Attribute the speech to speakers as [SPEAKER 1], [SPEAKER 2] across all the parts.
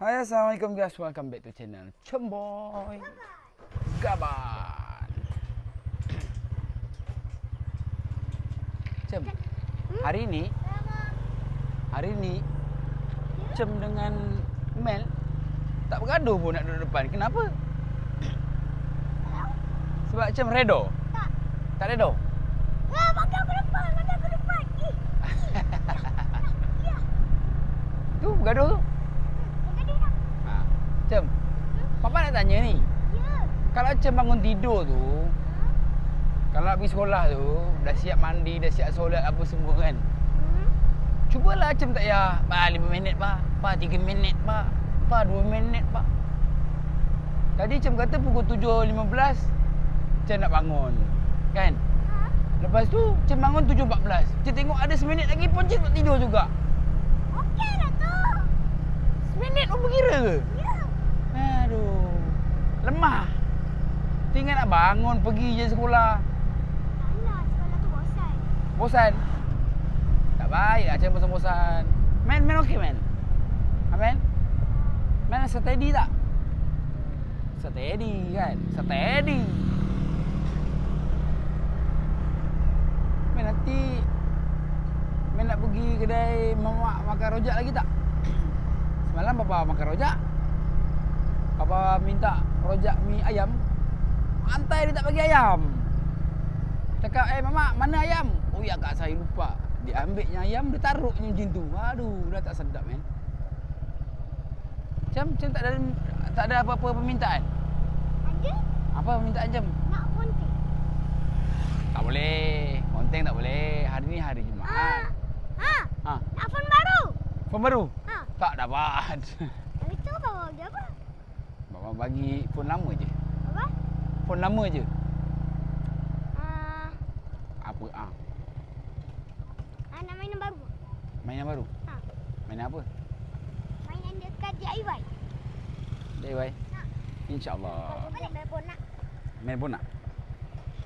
[SPEAKER 1] Hai Assalamualaikum guys Welcome back to channel Cemboy Gaban Cem Hari ni Hari ni Cem dengan Mel Tak bergaduh pun nak duduk depan Kenapa? Sebab Cem redo?
[SPEAKER 2] Tak.
[SPEAKER 1] Tak redo?
[SPEAKER 2] Makan ke depan, makan ke depan. Eh.
[SPEAKER 1] Tu bergaduh tu
[SPEAKER 2] Makan dia nak.
[SPEAKER 1] ha. Cem Papa nak tanya ni
[SPEAKER 2] Ya.
[SPEAKER 1] Kalau Cem bangun tidur tu Kalau nak pergi sekolah tu Dah siap mandi, dah siap solat apa semua kan
[SPEAKER 2] Hmm.
[SPEAKER 1] Cubalah Cem tak payah Pak 5 minit pak Pak 3 minit pak Pak 2 minit pak Tadi Cem kata pukul 7.15 Cem nak bangun Kan
[SPEAKER 2] Ha?
[SPEAKER 1] Lepas tu Cem bangun 7.14 Cem tengok ada seminit lagi pun Cem tak tidur juga
[SPEAKER 2] Okey lah tu.
[SPEAKER 1] Seminit pun berkira ke?
[SPEAKER 2] Ya.
[SPEAKER 1] Lemah Tinggal nak bangun pergi je sekolah
[SPEAKER 2] Alah, sekolah tu bosan.
[SPEAKER 1] Bosan? Tak baik lah macam bosan-bosan. Man, man okey man? Ha, man? Man steady tak? Steady kan? Steady. Man nanti Man nak pergi kedai mamak makan rojak lagi tak? Semalam papa makan rojak. Papa minta rojak mi ayam. Antai dia tak bagi ayam. Cakap, eh mamak, mana ayam? Oh ya kak saya lupa. Dia ambilnya ayam, dia taruhnya macam tu. Aduh, dah tak sedap kan. Macam, macam tak ada tak ada apa-apa permintaan.
[SPEAKER 2] Ada?
[SPEAKER 1] Apa permintaan jam?
[SPEAKER 2] Nak konten.
[SPEAKER 1] Tak boleh. Konteng tak boleh. Hari ni hari
[SPEAKER 2] Ha.
[SPEAKER 1] Jumaat.
[SPEAKER 2] Ha?
[SPEAKER 1] Ha.
[SPEAKER 2] Nak phone baru?
[SPEAKER 1] Phone baru?
[SPEAKER 2] Ha.
[SPEAKER 1] Tak dapat.
[SPEAKER 2] Hari tu bawa bagi apa?
[SPEAKER 1] Bapa bagi phone lama je.
[SPEAKER 2] Apa?
[SPEAKER 1] Phone lama je.
[SPEAKER 2] Ah,
[SPEAKER 1] Apa ah?
[SPEAKER 2] ah, nak mainan baru.
[SPEAKER 1] Mainan baru?
[SPEAKER 2] Ha.
[SPEAKER 1] Mainan apa?
[SPEAKER 2] Mainan dekat DIY.
[SPEAKER 1] Dai bye.
[SPEAKER 2] Ha.
[SPEAKER 1] InsyaAllah.
[SPEAKER 2] Boleh main phone nak.
[SPEAKER 1] Main pun nak?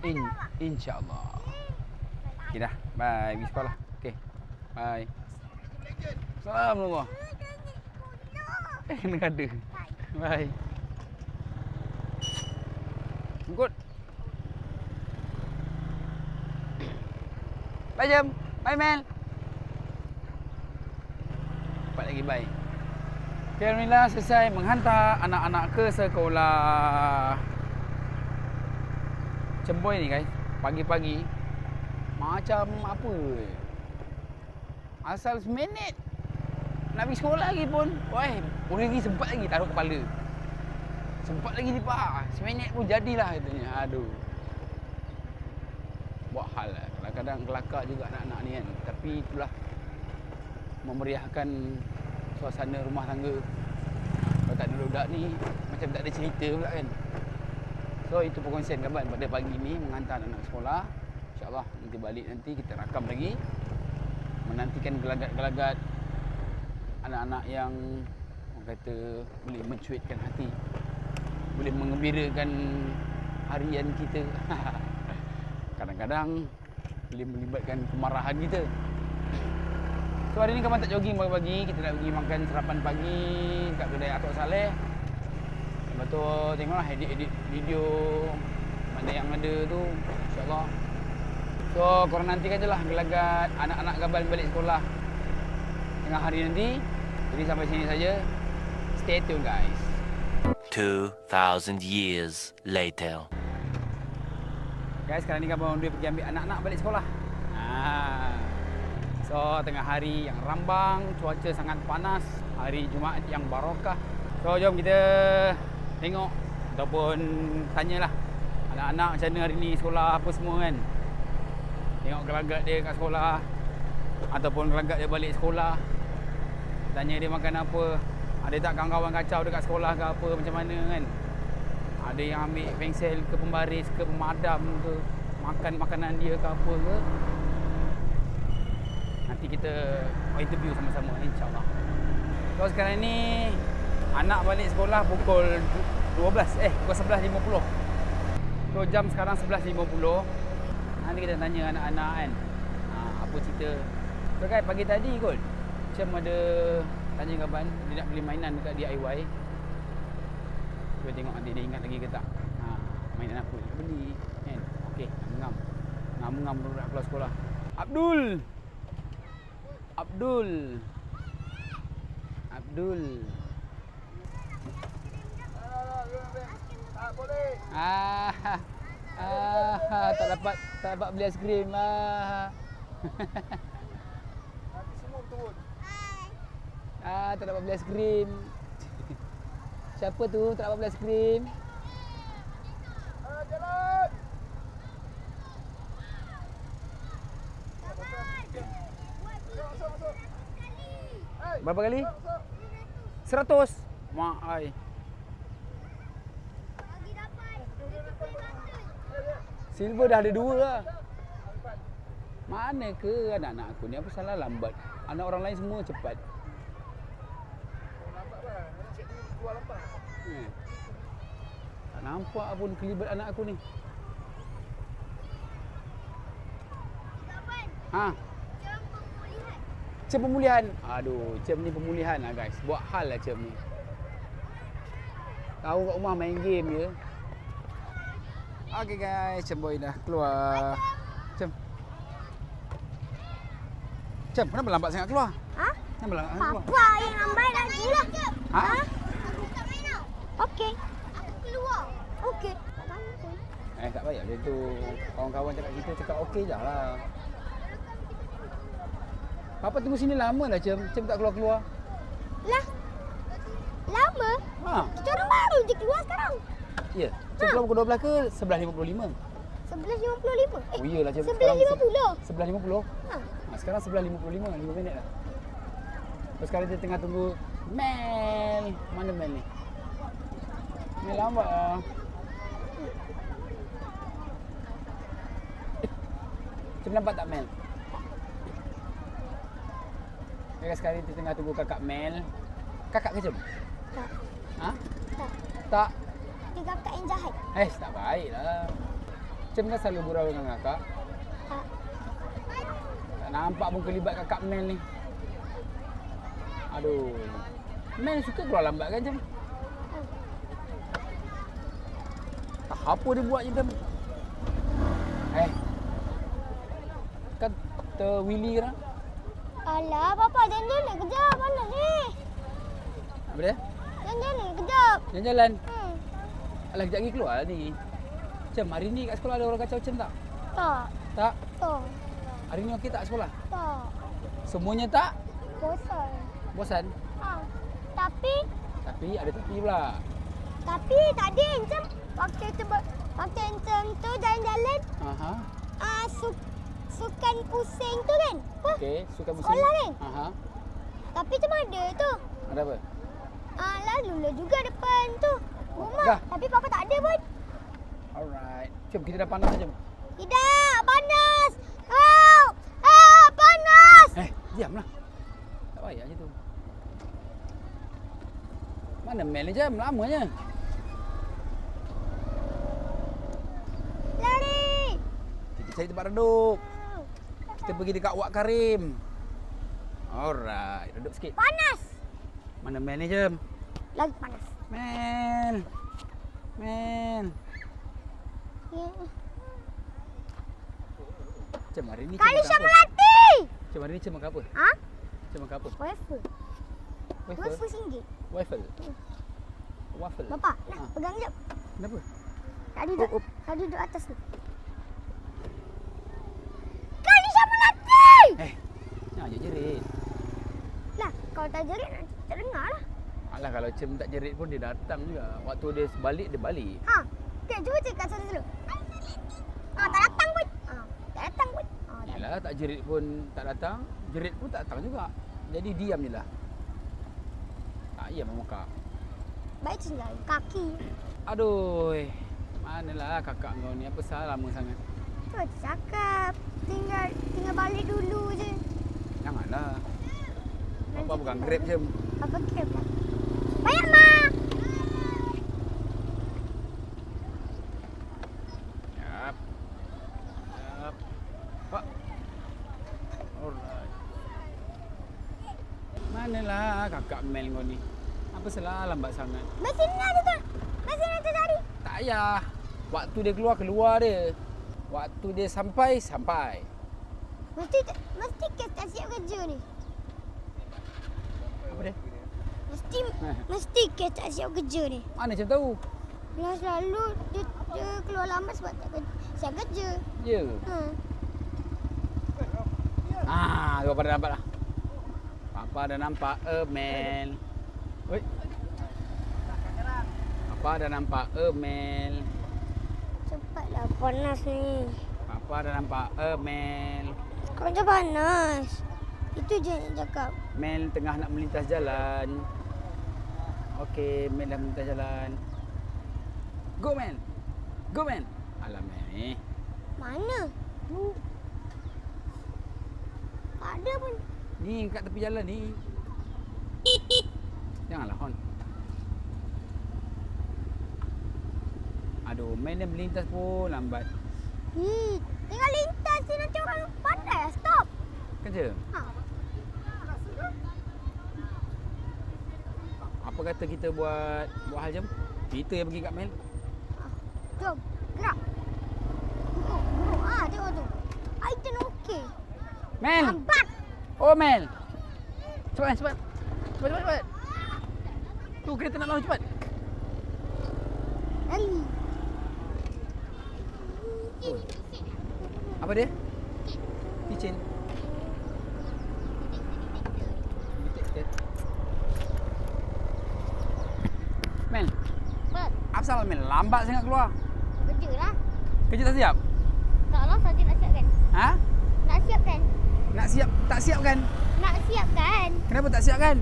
[SPEAKER 1] In, InsyaAllah. Okay dah. Bye. Pergi sekolah. Okay. Bye. Assalamualaikum. Eh, kena kada. Bye. Good. Bye, Jam. Bye, Mel. Cepat lagi, bye. Okay, Alhamdulillah selesai menghantar anak-anak ke sekolah. Cemboy ni guys, pagi-pagi macam apa Asal seminit Nak pergi sekolah lagi pun Woi, boleh lagi sempat lagi taruh kepala Sempat lagi ni pak Seminit pun jadilah katanya. Aduh. Buat hal lah. Kadang-kadang kelakar juga anak-anak ni kan. Tapi itulah Memeriahkan Suasana rumah tangga. Kalau tak ada budak ni Macam tak ada cerita pula kan. So itu perkongsian kawan pada pagi ni Menghantar anak sekolah. InsyaAllah nanti balik nanti kita rakam lagi. Menantikan gelagat-gelagat Anak-anak yang Orang kata boleh mencuitkan hati Boleh mengembirakan harian kita. Kadang-kadang boleh melibatkan kemarahan kita. So hari ni kawan tak jogging pagi-pagi. Kita nak pergi makan sarapan pagi Kat kedai Atok Saleh. Lepas tu tengoklah edit-edit video Mana yang ada tu. InsyaAllah. So korang nantikan je lah gelagat anak-anak Gabal balik sekolah. Tengah hari nanti. Jadi sampai sini saja. Stay tune guys
[SPEAKER 3] 2,000 years later.
[SPEAKER 1] Guys sekarang ni Gabal dia pergi ambil anak-anak balik sekolah. Ha. So tengah hari yang rambang Cuaca sangat panas Hari Jumaat yang barokah. So jom kita tengok Ataupun tanyalah Anak-anak macam mana hari ni sekolah apa semua kan. Tengok gelagat dia kat sekolah Ataupun gelagat dia balik sekolah. Tanya dia makan apa Ada tak kawan-kawan kacau dekat sekolah ke apa macam mana kan? Ada yang ambil pensel ke pembaris ke pemadam ke Makan makanan dia ke apa ke. Nanti kita interview sama-sama insyaAllah. So sekarang ni Anak balik sekolah pukul 12 Eh pukul 11.50 So jam sekarang 11.50 Nanti kita tanya anak-anak kan. Ha, Apa cerita? So kan pagi tadi kot Macam ada Tanya kawan dia nak beli mainan dekat DIY. Cuba tengok nanti dia ingat lagi ke tak. Ha, mainan apa nak beli kan. Okey, ngam. Ngam-ngam dulu nak keluar sekolah. Abdul. Abdul. Abdul. Ah, ah, tak dapat tak dapat beli aiskrim. Ah. Ah, tak dapat beli aiskrim. Siapa tu tak dapat beli aiskrim? Berapa kali? Seratus. Mak ai. Silver dah ada dua lah. Mana ke anak-anak aku ni apa salah lambat? Anak orang lain semua cepat. Eh. Tak nampak pun kelibat anak aku ni. Ha, cem pemulihan. Aduh, cem ni pemulihan lah guys. Buat hal lah cem ni. Tahu kat rumah main game je. Okay guys, cem boy dah keluar. Cem. Cem, kenapa lambat sangat keluar?
[SPEAKER 2] Ha?
[SPEAKER 1] Kenapa lambat sangat keluar?
[SPEAKER 2] Papa yang lambat lagi lah.
[SPEAKER 1] Ha?
[SPEAKER 2] Okey. Aku keluar. Okey. Tak pun.
[SPEAKER 1] Eh tak payah macam tu. Kawan-kawan cakap kita cakap okey je lah. Papa tunggu sini lama lah Cem. Cem tak keluar-keluar.
[SPEAKER 2] Lah. Lama?
[SPEAKER 1] Ha.
[SPEAKER 2] Kita orang baru je keluar sekarang.
[SPEAKER 1] Ya. Cem keluar pukul 12 ke 11.55?
[SPEAKER 2] 11.55. Eh,
[SPEAKER 1] Oh iyalah Cem.
[SPEAKER 2] 11.50.
[SPEAKER 1] 11.50.
[SPEAKER 2] Ha.
[SPEAKER 1] Ha, sekarang 11.55 5 minit dah. Terus sekarang kita tengah tunggu Mel. Mana Mel ni? Mel lambat lah. Cem nampak tak Mel? Okay, sekarang kita tengah tunggu kakak Mel. Kakak ke Cem?
[SPEAKER 2] Tak.
[SPEAKER 1] Ha?
[SPEAKER 2] Tak.
[SPEAKER 1] Tak.
[SPEAKER 2] Dia kakak yang jahat.
[SPEAKER 1] Eh, tak baik lah. Cem kan selalu gurau dengan kakak.
[SPEAKER 2] Tak.
[SPEAKER 1] Tak nampak pun kelibat kakak Mel ni. Aduh. Mel suka keluar lambat kan Cem? Tak apa dia buat je Cem. Eh. Kan terwili kan?
[SPEAKER 2] Alah, Papa jangan nak kejap. Panas ni.
[SPEAKER 1] Apa dia?
[SPEAKER 2] Jangan nak kejap.
[SPEAKER 1] Jalan-jalan.
[SPEAKER 2] Hmm.
[SPEAKER 1] Alah, kejap lagi keluar lah ni. Cem, hari ni kat sekolah ada orang kacau Cem tak?
[SPEAKER 2] Tak.
[SPEAKER 1] Tak.
[SPEAKER 2] Tak.
[SPEAKER 1] Hari ni okey tak sekolah?
[SPEAKER 2] Tak.
[SPEAKER 1] Semuanya tak?
[SPEAKER 2] Bosan.
[SPEAKER 1] Bosan?
[SPEAKER 2] Ha. Tapi,
[SPEAKER 1] Tapi ada tapi pula.
[SPEAKER 2] tapi tadi Encem waktu tu waktu Encem tu jalan-jalan
[SPEAKER 1] Aha.
[SPEAKER 2] ah su, sukan pusing tu kan?
[SPEAKER 1] Okey, suka musim.
[SPEAKER 2] Sekolah kan?
[SPEAKER 1] Aha.
[SPEAKER 2] Tapi macam ada tu.
[SPEAKER 1] Ada apa?
[SPEAKER 2] Ah lalu lah juga depan tu. Rumah.
[SPEAKER 1] Dah.
[SPEAKER 2] Tapi papa tak ada pun.
[SPEAKER 1] Alright. Jom kita dah panas jom.
[SPEAKER 2] Tidak, panas. Help! Help, panas.
[SPEAKER 1] Eh, diamlah. Tak payah je tu. Mana jam? Lamanya. Cari tempat duduk. Kita pergi dekat Wak Karim. Alright, duduk sikit.
[SPEAKER 2] Panas.
[SPEAKER 1] Mana Mel ni?
[SPEAKER 2] Lagi panas.
[SPEAKER 1] Mel.
[SPEAKER 2] Ya.
[SPEAKER 1] Cem hari ni
[SPEAKER 2] Kali Syah
[SPEAKER 1] apa?
[SPEAKER 2] melati.
[SPEAKER 1] Cem hari ni Cem makan apa?
[SPEAKER 2] Ha?
[SPEAKER 1] Cem makan apa?
[SPEAKER 2] Waffle.
[SPEAKER 1] Waffle?
[SPEAKER 2] Waffle singgit.
[SPEAKER 1] Waffle? Waffle?
[SPEAKER 2] Bapak, nak
[SPEAKER 1] Ha.
[SPEAKER 2] pegang jap.
[SPEAKER 1] Kenapa?
[SPEAKER 2] Tadi duduk,
[SPEAKER 1] Oh, oh.
[SPEAKER 2] duduk atas ni. Kali Syah melati.
[SPEAKER 1] Eh, nak je jerit.
[SPEAKER 2] Lah, kalau tak jerit nanti tak dengar lah.
[SPEAKER 1] Alah kalau Cem tak jerit pun dia datang juga. Waktu dia balik, dia balik.
[SPEAKER 2] Ha. Okay, cuba cakap satu dulu. Ha, tak datang pun. Ha, tak datang pun. Ha, tak.
[SPEAKER 1] Yalah, tak jerit pun tak datang. Jerit pun tak datang juga. Jadi diam je lah. Tak ya memuka.
[SPEAKER 2] Baik tinggal kaki.
[SPEAKER 1] Aduh. Manalah kakak kau ni. Apa salah lama sangat?
[SPEAKER 2] Tu cakap. Tinggal tinggal balik dulu je.
[SPEAKER 1] Janganlah.
[SPEAKER 2] Nanti
[SPEAKER 1] Apa bukan grab je.
[SPEAKER 2] Apa grab lah. Banyak ma.
[SPEAKER 1] Yap. Yap. Pak. Alright. Manalah lah kakak Mel kau ni. Apa salah lambat sangat?
[SPEAKER 2] Mesin ni ada tu. Mesin ada tadi.
[SPEAKER 1] Tak payah. Waktu dia keluar, keluar dia. Waktu dia sampai, sampai.
[SPEAKER 2] Mesti mesti kes tak siap kerja ni.
[SPEAKER 1] Apa dia?
[SPEAKER 2] Mesti
[SPEAKER 1] Eh.
[SPEAKER 2] mesti kes tak siap kerja ni.
[SPEAKER 1] Mana macam tahu?
[SPEAKER 2] Dia selalu dia, dia keluar lambat sebab tak kerja. Siap kerja.
[SPEAKER 1] Ya.
[SPEAKER 2] Ha.
[SPEAKER 1] Ah, tu Papa dah nampak dah. Papa dah nampak Emel. Oi. Papa dah nampak Emel.
[SPEAKER 2] Cepatlah panas ni.
[SPEAKER 1] Papa dah nampak Emel.
[SPEAKER 2] Kau macam panas. Itu je nak cakap.
[SPEAKER 1] Mel tengah nak melintas jalan. Okey, Mel dah melintas jalan. Go Mel. Go Mel. Alah Mel ni.
[SPEAKER 2] Mana? Tu. Tak ada pun.
[SPEAKER 1] Ni kat tepi jalan ni. Janganlah hon. Aduh, Mel dah melintas pun lambat.
[SPEAKER 2] Hi, tinggal lintas je nanti orang pandai lah. Stop.
[SPEAKER 1] Kerja.
[SPEAKER 2] Ha.
[SPEAKER 1] Apa kata kita buat buat hal jam? Kita yang pergi kat Mel.
[SPEAKER 2] Jom, gerak. Buruk, buruk. Ah, tengok tu. Item okey.
[SPEAKER 1] Mel.
[SPEAKER 2] Lambat.
[SPEAKER 1] Oh Mel. Cepat cepat. Cepat cepat cepat. Tu kereta nak lalu cepat.
[SPEAKER 2] Lali.
[SPEAKER 1] Apa dia? Kitchen. Mel,
[SPEAKER 2] Cepat.
[SPEAKER 1] apa salah Mel? Lambat sangat keluar.
[SPEAKER 2] Kerja lah.
[SPEAKER 1] Kerja tak siap?
[SPEAKER 2] Tak lah, saja nak siapkan.
[SPEAKER 1] Ha?
[SPEAKER 2] Nak siapkan.
[SPEAKER 1] Nak siap tak siap kan?
[SPEAKER 2] Nak siapkan.
[SPEAKER 1] Kenapa tak siap kan?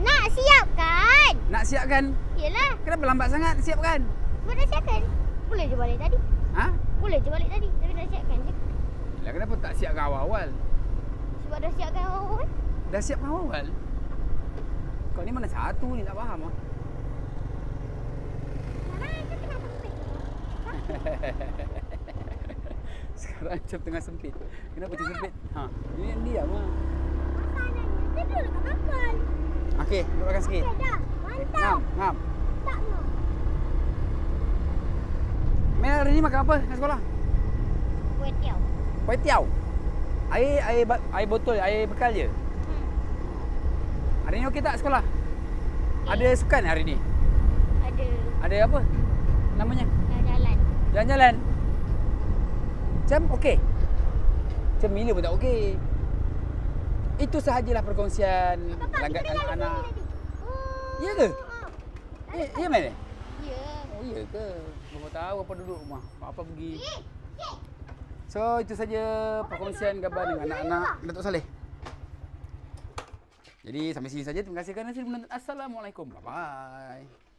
[SPEAKER 2] Nak siapkan.
[SPEAKER 1] Nak siap kan?
[SPEAKER 2] Yelah.
[SPEAKER 1] Kenapa lambat sangat siap kan?
[SPEAKER 2] Sebab dah siapkan. Boleh je balik tadi.
[SPEAKER 1] Ha?
[SPEAKER 2] Boleh je balik tadi. Tapi dah siapkan je.
[SPEAKER 1] Lah kenapa tak siapkan awal-awal?
[SPEAKER 2] Sebab dah siapkan awal-awal.
[SPEAKER 1] Dah siapkan awal? Kau ni mana satu ni tak faham ah.
[SPEAKER 2] Sekarang
[SPEAKER 1] macam tengah sempit. Kenapa macam sempit? Ha, ini yang diam ah.
[SPEAKER 2] Makanannya tidur dekat makan.
[SPEAKER 1] Okey, dudukkan sikit.
[SPEAKER 2] Okey dah.
[SPEAKER 1] Ngam,
[SPEAKER 2] Mantap.
[SPEAKER 1] ngam.
[SPEAKER 2] Tak mau.
[SPEAKER 1] Mel hari ni makan apa kat sekolah?
[SPEAKER 2] Kuih tiaw.
[SPEAKER 1] Kuih tiaw. Air air air botol, air bekal je.
[SPEAKER 2] Hmm.
[SPEAKER 1] Hari ni okey tak sekolah? Ada sukan hari ni?
[SPEAKER 2] Ada
[SPEAKER 1] Ada apa? Namanya?
[SPEAKER 2] jalan-jalan.
[SPEAKER 1] Jalan-jalan. Macam okey. Macam Mila pun tak okey. Itu sahajalah perkongsian lagat anak-anak. Ya ke? Ya, ya Mel?
[SPEAKER 2] Ya.
[SPEAKER 1] Oh ya ke? Bapak tahu apa duduk rumah. Apa pergi. So itu saja perkongsian gambar dengan anak-anak Datuk Saleh. Jadi sampai sini saja. Terima kasih kerana menonton. Assalamualaikum. Bye bye.